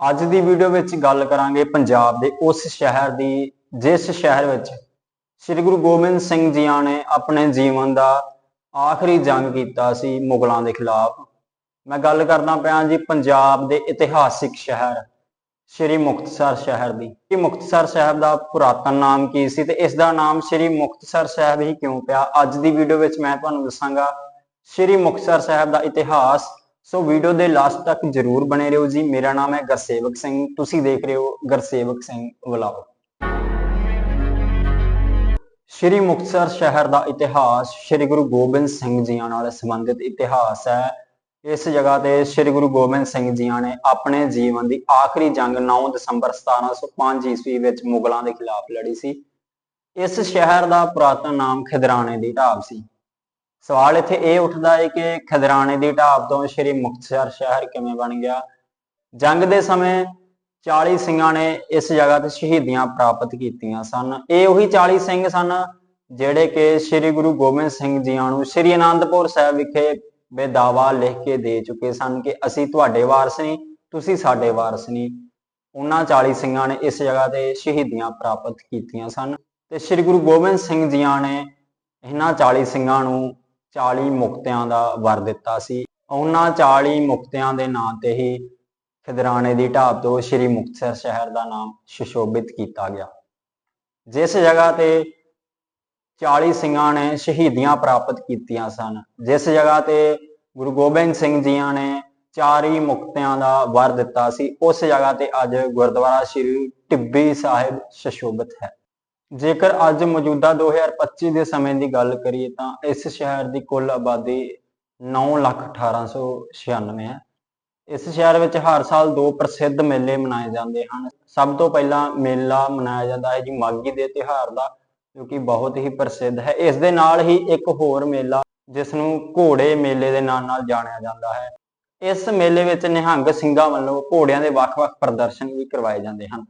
ਅੱਜ ਦੀ ਵੀਡੀਓ ਵਿੱਚ ਗੱਲ ਕਰਾਂਗੇ ਪੰਜਾਬ ਦੇ ਉਸ ਸ਼ਹਿਰ ਦੀ, ਜਿਸ ਸ਼ਹਿਰ ਵਿੱਚ ਸ੍ਰੀ ਗੁਰੂ ਗੋਬਿੰਦ ਸਿੰਘ ਜੀਆਂ ਨੇ ਆਪਣੇ ਜੀਵਨ ਦਾ ਆਖਰੀ ਜੰਗ ਕੀਤਾ ਸੀ ਮੁਗਲਾਂ ਦੇ ਖਿਲਾਫ। ਮੈਂ ਗੱਲ ਕਰਦਾ ਪਿਆ ਜੀ ਪੰਜਾਬ ਦੇ ਇਤਿਹਾਸਿਕ ਸ਼ਹਿਰ, ਸ੍ਰੀ ਮੁਕਤਸਰ ਸ਼ਹਿਰ ਦੀ। ਕਿ ਮੁਕਤਸਰ ਸਾਹਿਬ ਦਾ ਪੁਰਾਤਨ ਨਾਮ ਕੀ ਸੀ ਤੇ ਇਸ ਦਾ ਨਾਮ ਸ੍ਰੀ ਮੁਕਤਸਰ ਸਾਹਿਬ ਹੀ ਕਿਉਂ ਪਿਆ? ਅੱਜ ਦੀ ਵੀਡੀਓ ਵਿੱਚ ਮੈਂ ਤੁਹਾਨੂੰ ਦੱਸਾਂਗਾ, ਸ੍ਰੀ ਮੁਕਤਸਰ ਸਾਹਿਬ ਦਾ ਇਤਿਹਾਸ ਸੋ ਵੀਡੀਓ ਦੇ ਲਾਸਟ ਤੱਕ ਜਰੂਰ ਬਣੇ ਰਹੋ ਜੀ। ਮੇਰਾ ਨਾਮ ਹੈ ਗਰਸੇਵਕ ਸਿੰਘ। ਤੁਸੀਂ ਦੇਖ ਰਹੇ ਹੋ ਗਰਸੇਵਕ ਸਿੰਘ ਵਲੌਗ। ਸ੍ਰੀ ਮੁਕਤਸਰ ਸ਼ਹਿਰ ਦਾ ਇਤਿਹਾਸ ਸ੍ਰੀ ਗੁਰੂ ਗੋਬਿੰਦ ਸਿੰਘ ਜੀਆਂ ਨਾਲ ਸੰਬੰਧਿਤ ਇਤਿਹਾਸ ਹੈ। ਇਸ ਜਗ੍ਹਾ ਤੇ ਸ੍ਰੀ ਗੁਰੂ ਗੋਬਿੰਦ ਸਿੰਘ ਜੀਆਂ ਨੇ ਆਪਣੇ ਜੀਵਨ ਦੀ ਆਖਰੀ ਜੰਗ 9 ਦਸੰਬਰ 1705 ਈਸਵੀ ਵਿੱਚ ਮੁਗਲਾਂ ਦੇ ਖਿਲਾਫ ਲੜੀ ਸੀ। ਇਸ ਸ਼ਹਿਰ ਦਾ ਪੁਰਾਤਨ ਨਾਮ ਖਿਦਰਾਣੇ ਦੀ ਢਾਬ ਸੀ। ਸਵਾਲ ਇੱਥੇ ਇਹ ਉੱਠਦਾ ਹੈ ਕਿ ਖਦਰਾਣੇ ਦੀ ਢਾਬ ਤੋਂ ਸ੍ਰੀ ਮੁਕਤਸਰ ਸ਼ਹਿਰ ਕਿਵੇਂ ਬਣ ਗਿਆ? ਜੰਗ ਦੇ ਸਮੇਂ 40 ਸਿੰਘਾਂ ਨੇ ਇਸ ਜਗ੍ਹਾ ਤੇ ਸ਼ਹੀਦੀਆਂ ਪ੍ਰਾਪਤ ਕੀਤੀਆਂ ਸਨ। ਇਹ ਉਹੀ 40 ਸਿੰਘ ਸਨ ਜਿਹੜੇ ਕਿ ਸ੍ਰੀ ਗੁਰੂ ਗੋਬਿੰਦ ਸਿੰਘ ਜੀਆਂ ਨੂੰ ਸ੍ਰੀ ਅਨੰਦਪੁਰ ਸਾਹਿਬ ਵਿਖੇ ਬੇਦਾਵਾ ਲਿਖ ਕੇ ਦੇ ਚੁੱਕੇ ਸਨ ਕਿ ਅਸੀਂ ਤੁਹਾਡੇ ਵਾਰਸ ਨਹੀਂ, ਤੁਸੀਂ ਸਾਡੇ ਵਾਰਸ ਨਹੀਂ। ਉਹਨਾਂ 40 ਸਿੰਘਾਂ ਨੇ ਇਸ ਜਗ੍ਹਾ ਤੇ ਸ਼ਹੀਦੀਆਂ ਪ੍ਰਾਪਤ ਕੀਤੀਆਂ ਸਨ। ਤੇ ਸ੍ਰੀ ਗੁਰੂ ਗੋਬਿੰਦ ਸਿੰਘ ਜੀਆਂ ਨੇ ਇਹਨਾਂ 40 ਸਿੰਘਾਂ ਨੂੰ 40 ਮੁਕਤਿਆਂ ਦਾ ਵਰ ਦਿੱਤਾ ਸੀ। ਉਹਨਾਂ 40 ਮੁਕਤਿਆਂ ਦੇ ਨਾਂ ਤੇ ਹੀ ਖਿਦਰਾਣੇ ਦੀ ਢਾਬ ਤੋਂ ਸ੍ਰੀ ਮੁਕਤਸਰ ਸ਼ਹਿਰ ਦਾ ਨਾਮ ਸੁਸ਼ੋਭਿਤ ਕੀਤਾ ਗਿਆ। ਜਿਸ ਜਗ੍ਹਾ ਤੇ 40 ਸਿੰਘਾਂ ਨੇ ਸ਼ਹੀਦੀਆਂ ਪ੍ਰਾਪਤ ਕੀਤੀਆਂ ਸਨ, ਜਿਸ ਜਗ੍ਹਾ ਤੇ ਗੁਰੂ ਗੋਬਿੰਦ ਸਿੰਘ ਜੀਆਂ ਨੇ ਚਾਰੀ ਮੁਕਤਿਆਂ ਦਾ ਵਰ ਦਿੱਤਾ ਸੀ, ਉਸ ਜਗ੍ਹਾ ਤੇ ਅੱਜ ਗੁਰਦੁਆਰਾ ਸ੍ਰੀ ਟਿੱਬੀ ਸਾਹਿਬ ਸੁਸ਼ੋਭਿਤ ਹੈ। ਜੇਕਰ ਅੱਜ ਮੌਜੂਦਾ 2025 ਦੇ ਸਮੇਂ ਦੀ ਗੱਲ ਕਰੀਏ ਤਾਂ ਇਸ ਸ਼ਹਿਰ ਦੀ ਕੁੱਲ ਆਬਾਦੀ 9,1896 ਹੈ। ਇਸ ਸ਼ਹਿਰ ਵਿੱਚ ਹਰ ਸਾਲ ਦੋ ਪ੍ਰਸਿੱਧ ਮੇਲੇ ਮਨਾਏ ਜਾਂਦੇ ਹਨ। ਸਭ ਤੋਂ ਪਹਿਲਾਂ ਮੇਲਾ ਮਨਾਇਆ ਜਾਂਦਾ ਹੈ ਜੀ ਮਾਘੀ ਦੇ ਤਿਉਹਾਰ ਦਾ ਜੋ ਕਿ ਬਹੁਤ ਹੀ ਪ੍ਰਸਿੱਧ ਹੈ। ਇਸ ਦੇ ਨਾਲ ਹੀ ਇੱਕ ਹੋਰ ਮੇਲਾ ਜਿਸ ਨੂੰ ਘੋੜੇ ਮੇਲੇ ਦੇ ਨਾਂ ਨਾਲ ਜਾਣਿਆ ਜਾਂਦਾ ਹੈ। ਇਸ ਮੇਲੇ ਵਿੱਚ ਨਿਹੰਗ ਸਿੰਘਾਂ ਵੱਲੋਂ ਘੋੜਿਆਂ ਦੇ ਵੱਖ-ਵੱਖ ਪ੍ਰਦਰਸ਼ਨ ਵੀ ਕਰਵਾਏ ਜਾਂਦੇ ਹਨ।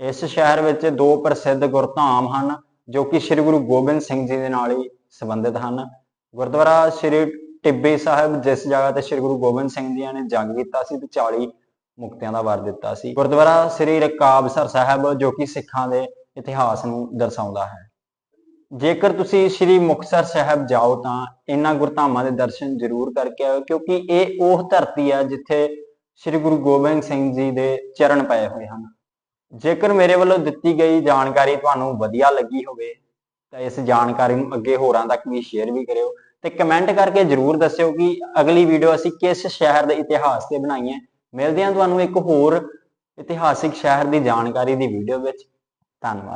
ਇਸ ਸ਼ਹਿਰ ਵਿੱਚ ਦੋ ਪ੍ਰਸਿੱਧ ਗੁਰਧਾਮ ਹਨ, ਜੋ ਕਿ ਸ੍ਰੀ ਗੁਰੂ ਗੋਬਿੰਦ ਸਿੰਘ ਜੀ ਦੇ ਨਾਲ ਹੀ ਸੰਬੰਧਿਤ ਹਨ। ਗੁਰਦੁਆਰਾ ਸ੍ਰੀ ਟਿੱਬੇ ਸਾਹਿਬ, ਜਿਸ ਜਗ੍ਹਾ ਤੇ ਸ੍ਰੀ ਗੁਰੂ ਗੋਬਿੰਦ ਸਿੰਘ ਜੀ ਨੇ ਜੰਗ ਕੀਤਾ ਸੀ ਤੇ 40 ਮੁਕਤਿਆਂ ਦਾ ਵਰ ਦਿੱਤਾ ਸੀ। ਗੁਰਦੁਆਰਾ ਸ੍ਰੀ ਰਕਾਬਸਰ ਸਾਹਿਬ, ਜੋ ਕਿ ਸਿੱਖਾਂ ਦੇ ਇਤਿਹਾਸ ਨੂੰ ਦਰਸਾਉਂਦਾ ਹੈ। ਜੇਕਰ ਤੁਸੀਂ ਸ੍ਰੀ ਮੁਕਤਸਰ ਸਾਹਿਬ ਜਾਓ ਤਾਂ ਇਹਨਾਂ ਗੁਰਧਾਮਾਂ ਦੇ ਦਰਸ਼ਨ ਜ਼ਰੂਰ ਕਰਕੇ ਆਓ ਕਿਉਂਕਿ ਇਹ ਉਹ ਧਰਤੀ ਹੈ ਜਿੱਥੇ ਸ੍ਰੀ ਗੁਰੂ ਗੋਬਿੰਦ ਸਿੰਘ ਜੀ ਦੇ ਚਰਨ ਪਏ ਹੋਏ ਹਨ। ਜੇਕਰ ਮੇਰੇ ਵੱਲੋਂ ਦਿੱਤੀ ਗਈ ਜਾਣਕਾਰੀ ਤੁਹਾਨੂੰ ਵਧੀਆ ਲੱਗੀ ਹੋਵੇ, ਤਾਂ ਇਸ ਜਾਣਕਾਰੀ ਨੂੰ ਅੱਗੇ ਹੋਰਾਂ ਤੱਕ ਵੀ ਸ਼ੇਅਰ ਵੀ ਕਰਿਓ ਤੇ ਕਮੈਂਟ ਕਰਕੇ ਜਰੂਰ ਦੱਸਿਓ ਕਿ ਅਗਲੀ ਵੀਡੀਓ ਅਸੀਂ ਕਿਸ ਸ਼ਹਿਰ ਦੇ ਇਤਿਹਾਸ ਤੇ ਬਣਾਈ ਹੈ। ਮਿਲਦੇ ਹਾਂ ਤੁਹਾਨੂੰ ਇੱਕ ਹੋਰ ਇਤਿਹਾਸਿਕ ਸ਼ਹਿਰ ਦੀ ਜਾਣਕਾਰੀ ਦੀ ਵੀਡੀਓ ਵਿੱਚ। ਧੰਨਵਾਦ।